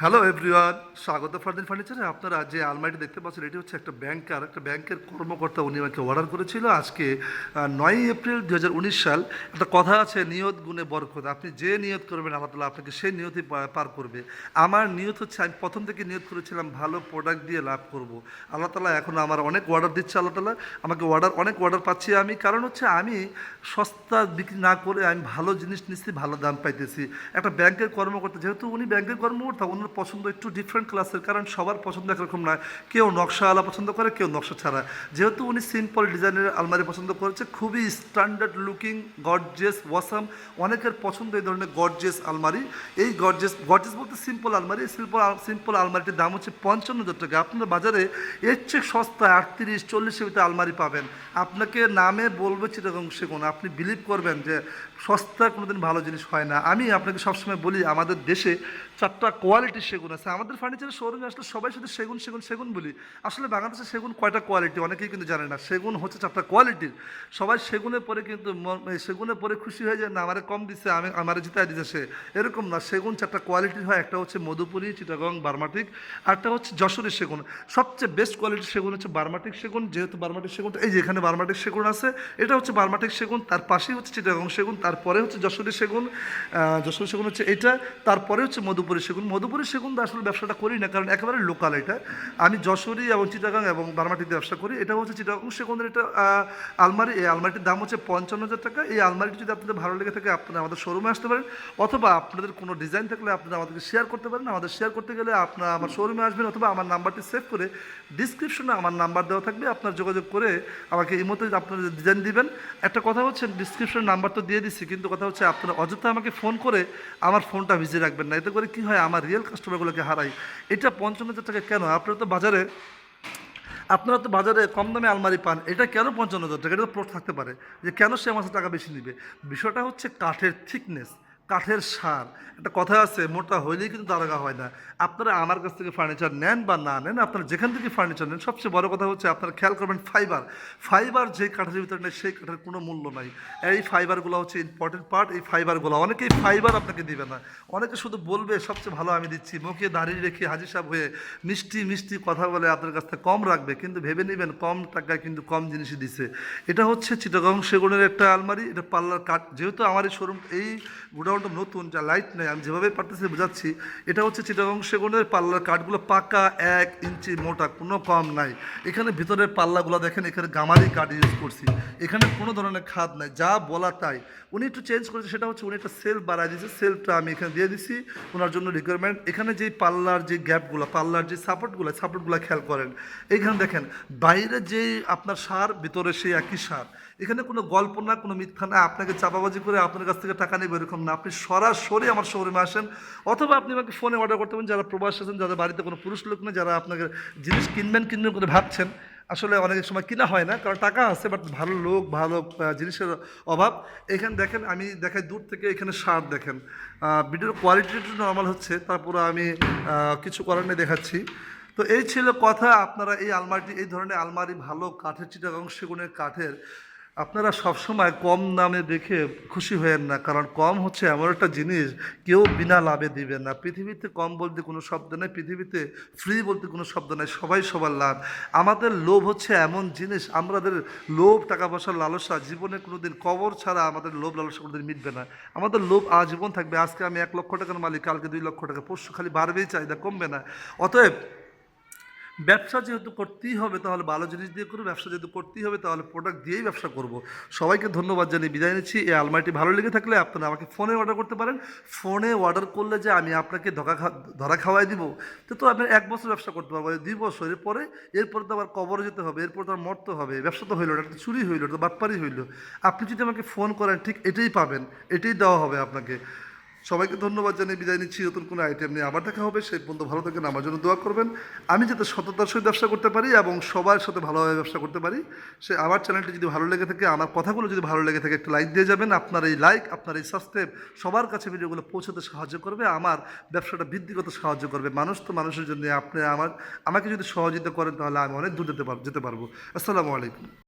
Hello everyone স্বাগত ফার্দিন ফার্নিচারে আপনারা যে আলমারিটি দেখতে পাচ্ছেন, এটি হচ্ছে একটা ব্যাংকার। একটা ব্যাংকের কর্মকর্তা উনি আমাকে অর্ডার করেছিল আজকে নয়ই এপ্রিল দু হাজার উনিশ সাল। একটা কথা আছে, নিয়ত গুণে বরকত। আপনি যে নিয়ত করবেন আল্লাহ তালা আপনাকে সেই নিয়তই পার করবে। আমার নিয়ত হচ্ছে, আমি প্রথম থেকে নিয়ত করেছিলাম, ভালো প্রোডাক্ট দিয়ে লাভ করব। আল্লাহ তালা এখন আমার অনেক অর্ডার দিচ্ছে, আল্লাহ তালা আমাকে অর্ডার অনেক অর্ডার পাচ্ছি আমি। কারণ হচ্ছে, আমি সস্তা বিক্রি না করে আমি ভালো জিনিস নিচ্ছি, ভালো দাম পাইতেছি। একটা ব্যাংকের কর্মকর্তা, যেহেতু উনি ব্যাংকের কর্মকর্তা ওনার পছন্দ একটু ডিফারেন্ট ক্লাসের কারণ সবার পছন্দ একরকম নয়। কেউ নকশাওয়ালা পছন্দ করে, কেউ নকশা ছাড়া। যেহেতু উনি সিম্পল ডিজাইনের আলমারি পছন্দ করেছে, খুবই স্ট্যান্ডার্ড লুকিং গর্জেস ওয়াসাম অনেকের পছন্দ এই ধরনের গর্জেস আলমারি। এই গর্জেস গর্জেস বলতে সিম্পল আলমারি সিম্পল সিম্পল আলমারিটির দাম হচ্ছে পঞ্চান্ন হাজার টাকা। আপনার বাজারে এর চেয়ে সস্তা আটত্রিশ, চল্লিশের ভিতরে আলমারি পাবেন। আপনাকে নামে বলবে চিটাগং সেগুন। আপনি বিলিভ করবেন যে সস্তা কোনোদিন ভালো জিনিস হয় না। আমি আপনাকে সবসময় বলি, আমাদের দেশে চারটা কোয়ালিটির সেগুন আছে। আমাদের ফার্নিচারের শোরুমে আসলে সবাই শুধু সেগুন সেগুন সেগুন বলি। আসলে বাংলাদেশে সেগুন কয়টা কোয়ালিটি অনেকেই কিন্তু জানে না। সেগুন হচ্ছে চারটা কোয়ালিটির সবাই সেগুনে পরে কিন্তু সেগুনে পরে খুশি হয়ে যায়, না, আমারে কম দিচ্ছে আমি, আমারে জিতাই দিচ্ছে সে। এরকম না, সেগুন চারটা কোয়ালিটির হয়। একটা হচ্ছে মধুপুরি, চিটাগং, বার্মাটিক আরটা হচ্ছে যশোরের সেগুন। সবচেয়ে বেস্ট কোয়ালিটির সেগুন হচ্ছে বার্মাটিক সেগুন, যেহেতু বার্মাটিক সেগুন এই যে এখানে বার্মাটিক সেগুন আছে, এটা হচ্ছে বার্মাটিক সেগুন, তার পাশেই হচ্ছে চিটাগং সেগুন, তারপরে হচ্ছে যশোরের সেগুন যশোর সেগুন হচ্ছে এটা, তারপরে হচ্ছে মধুপুরি সেগুন। মধুপুরি সেগুন আসলে ব্যবসাটা করি না, কারণ একেবারে লোকাল এটা। আমি যশোরী এবং চিটাগাং এবং বার্মাটিতে ব্যবসা করি। এটা হচ্ছে চিটাগাং সেগুনের এটা আলমারি। এই আলমারিটির দাম হচ্ছে পঞ্চান্ন হাজার টাকা। এই আলমারিটি যদি আপনাদের ভালো লেগে থাকে, আপনারা আমাদের শোরুমে আসতে পারেন। অথবা আপনাদের কোনো ডিজাইন থাকলে আপনারা আমাদেরকে শেয়ার করতে পারেন। আমাদের শেয়ার করতে গেলে আপনারা আমার শোরুমে আসবেন অথবা আমার নাম্বারটি সেভ করে ডিসক্রিপশনে আমার নাম্বার দেওয়া থাকবে। আপনার যোগাযোগ করে আমাকে এই মতো আপনারা ডিজাইন দিবেন। একটা কথা হচ্ছে ডিসক্রিপশন নাম্বার তো দিয়ে দিচ্ছি কিন্তু কথা হচ্ছে আপনারা অযথা আমাকে ফোন করে আমার ফোনটা ভিজিয়ে রাখবেন না। এতে করে কী হয়? আমার রিয়েল কাস্টমারগুলোকে হারাই। এটা পঞ্চান্ন হাজার টাকা কেন? আপনারা তো বাজারে, আপনারা তো বাজারে কম দামে আলমারি পান। এটা কেন পঞ্চান্ন হাজার টাকা? এটা তো থাকতে পারে যে কেন সে আমার টাকা বেশি নেবে? বিষয়টা হচ্ছে কাঠের থিকনেস কাঠের সার। একটা কথা আছে, মোটা হইলেই কিন্তু দারাগা হয় না। আপনারা আমার কাছ থেকে ফার্নিচার নেন বা না নেন, আপনারা যেখান থেকে ফার্নিচার নেন, সবচেয়ে বড় কথা হচ্ছে আপনারা খেয়াল করবেন ফাইবার ফাইবার যে কাঠের ভিতরে নেই, সেই কাঠের কোনো মূল্য নাই। এই ফাইবারগুলো হচ্ছে ইম্পর্টেন্ট পার্ট এই ফাইবারগুলো অনেকেই ফাইবার আপনাকে দিবে না। অনেকে শুধু বলবে, সবচেয়ে ভালো আমি দিচ্ছি। মুখে দাঁড়িয়ে রেখে হাজির সাহেব হয়ে মিষ্টি মিষ্টি কথা বলে আপনার কাছ থেকে কম রাখবে। কিন্তু ভেবে নেবেন, কম টাকায় কিন্তু কম জিনিসই দিছে। এটা হচ্ছে চিটাগং সেগুনের একটা আলমারি, এটা পাল্লার কাঠ। যেহেতু আমার এই শোরুম এই গোডাউনটা নতুন, যা লাইট নেই, আমি যেভাবে পারতেছি বোঝাচ্ছি, এটা হচ্ছে চিটাগং সেগুনের পাল্লার কাঠগুলো পাকা এক ইঞ্চি মোটা, কোনো কম নাই। এখানে ভিতরের পাল্লাগুলো দেখেন, এখানে গামারি কাঠ ইউজ করছি। এখানে কোনো ধরনের খাদ নাই, যা বলা তাই। উনি একটু চেঞ্জ করেছে, সেটা হচ্ছে উনি একটা সেলফ বাড়ায় দিয়েছে সেলফটা আমি এখানে দিয়ে দিছি, ওনার জন্য রিকোয়ারমেন্ট এখানে যে পাল্লার যে গ্যাপগুলো পাল্লার যে সাপোর্টগুলো সাপোর্টগুলো খেয়াল করেন। এখানে দেখেন, বাইরে যে আপনার সার, ভিতরে সেই একই সার। এখানে কোনো গল্প না, কোনো মিথ্যা না। আপনাকে চাপাবাজি করে আপনার কাছ থেকে টাকা নেবে এরকম না। আপনি সরাসরি আমার শোরুমে আসেন। অথবা আপনি আমাকে ফোনে অর্ডার করতে পারেন। যারা প্রবাস আছেন, যাদের বাড়িতে কোনো পুরুষ লোক নেই, যারা আপনাকে জিনিস কিনবেন কিনবেন করে ভাবছেন, আসলে অনেক সময় কিনা হয় না, কারণ টাকা আছে বাট ভালো লোক, ভালো জিনিসের অভাব। এখানে দেখেন, আমি দেখাই দূর থেকে এখানে সার দেখেন। ভিডিওর কোয়ালিটি একটু নর্মাল হচ্ছে, তারপরে আমি কিছু করার নেই দেখাচ্ছি। তো এই ছিল কথা। আপনারা এই আলমারিটি, এই ধরনের আলমারি ভালো কাঠের, চিটাগাং সেগুনের কাঠের আপনারা সবসময় কম দামে দেখে খুশি হয়েন না, কারণ কম হচ্ছে এমন একটা জিনিস, কেউ বিনা লাভে দিবে না। পৃথিবীতে কম বলতে কোনো শব্দ নেই, পৃথিবীতে ফ্রি বলতে কোনো শব্দ নেই, সবাই সবার লাভ। আমাদের লোভ হচ্ছে এমন জিনিস, আমাদের লোভ, টাকা পয়সার লালসা, জীবনে কোনো দিন কবর ছাড়া আমাদের লোভ লালসা কোনোদিন মিটবে না। আমাদের লোভ আজীবন থাকবে, আজকে আমি এক লক্ষ টাকার মালিক, কালকে দুই লক্ষ টাকা, পরশু খালি বাড়বেই চাহিদা কমবে না। অতএব ব্যবসা যেহেতু করতেই হবে, তাহলে ভালো জিনিস দিয়ে করব, ব্যবসা যেহেতু করতেই হবে, তাহলে প্রোডাক্ট দিয়েই ব্যবসা করব। সবাইকে ধন্যবাদ জানিয়ে বিদায় নিচ্ছি। এই আলমারিটি ভালো লেগে থাকলে আপনারা আমাকে ফোনে অর্ডার করতে পারেন। ফোনে অর্ডার করলে যে আমি আপনাকে খা, ধরা খাওয়াই দিব, তো তো আপনি এক বছর ব্যবসা করতে পারব। দুই বছর এরপরে এরপরে তো আবার কবরে যেতে হবে, এরপর তো মরতে হবে, ব্যবসা তো হইল না, একটা চুরি হইল তো বাটপারি হইল। আপনি যদি আমাকে ফোন করেন, ঠিক এটাই পাবেন, এটাই দেওয়া হবে আপনাকে। সবাইকে ধন্যবাদ জানিয়ে বিদায় নিচ্ছি। নতুন কোনো আইটেম নিয়ে আবার দেখা হবে। সেই পর্যন্ত ভালো থাকেন, আমার জন্য দোয়া করবেন। আমি যাতে সততার সহিত ব্যবসা করতে পারি এবং সবার সাথে ভালোভাবে ব্যবসা করতে পারি, সে আমার চ্যানেলটি যদি ভালো লেগে থাকে, আমার কথাগুলো যদি ভালো লেগে থাকে, একটা লাইক দিয়ে যাবেন। আপনার এই লাইক আপনার এই সাবস্ক্রাইব সবার কাছে ভিডিওগুলো পৌঁছাতে সাহায্য করবে, আমার ব্যবসাটা বৃদ্ধি করতে সাহায্য করবে। মানুষ তো মানুষের জন্য, আপনি আমার, আমাকে যদি সহযোগিতা করেন, তাহলে আমি অনেক দূর যেতে যেতে পারব। আসসালামু আলাইকুম।